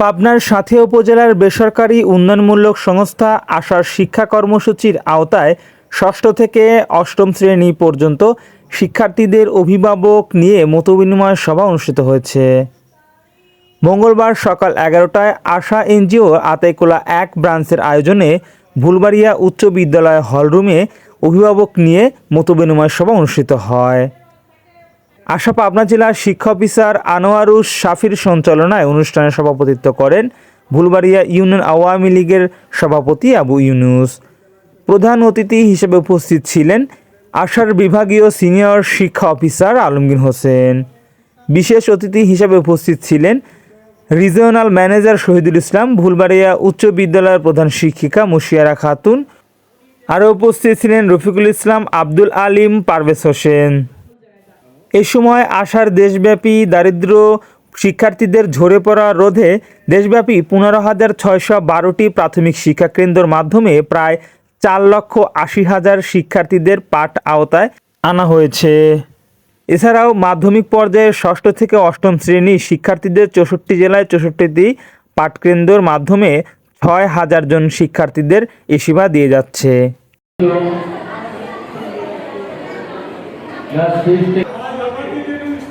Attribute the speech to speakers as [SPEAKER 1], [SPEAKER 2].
[SPEAKER 1] পাবনার সাথী উপজেলার বেসরকারি উন্নয়নমূলক সংস্থা আশার শিক্ষা কর্মসূচির আওতায় ষষ্ঠ থেকে অষ্টম শ্রেণি পর্যন্ত শিক্ষার্থীদের অভিভাবক নিয়ে মতবিনিময় সভা অনুষ্ঠিত হয়েছে। মঙ্গলবার সকাল এগারোটায় আশা এনজিও আতাইকোলা এক ব্রাঞ্চের আয়োজনে ভুলবাড়িয়া উচ্চ বিদ্যালয় হলরুমে অভিভাবক নিয়ে মতবিনিময় সভা অনুষ্ঠিত হয়। আশা, পাবনা জেলার শিক্ষা অফিসার আনোয়ারুস শাফির সঞ্চালনায় অনুষ্ঠানে সভাপতিত্ব করেন ভুলবাড়িয়া ইউনিয়ন আওয়ামী লীগের সভাপতি আবু ইউনুস। প্রধান অতিথি হিসেবে উপস্থিত ছিলেন আশার বিভাগীয় সিনিয়র শিক্ষা অফিসার আলমগীর হোসেন। বিশেষ অতিথি হিসেবে উপস্থিত ছিলেন রিজিওনাল ম্যানেজার শহীদুল ইসলাম, ভুলবাড়িয়া উচ্চ বিদ্যালয়ের প্রধান শিক্ষিকা মুশিয়ারা খাতুন। আরও উপস্থিত ছিলেন রফিকুল ইসলাম, আব্দুল আলিম, পারভেজ হোসেন। এ সময় আশার দেশব্যাপী দারিদ্র শিক্ষার্থীদের ঝরে পড়া রোধে দেশব্যাপী পনেরো হাজার ছয়শো বারোটি প্রাথমিক শিক্ষাকেন্দ্রের মাধ্যমে প্রায় চার লক্ষ আশি হাজার শিক্ষার্থীদের পাঠ আওতায় আনা হয়েছে এছাড়াও মাধ্যমিক পর্যায়ে ষষ্ঠ থেকে অষ্টম শ্রেণি শিক্ষার্থীদের চৌষট্টি জেলায় চৌষট্টিটি পাঠকেন্দ্রের মাধ্যমে ছয় হাজার জন শিক্ষার্থীদের এ সেবা দিয়ে যাচ্ছে.
[SPEAKER 2] Yeah.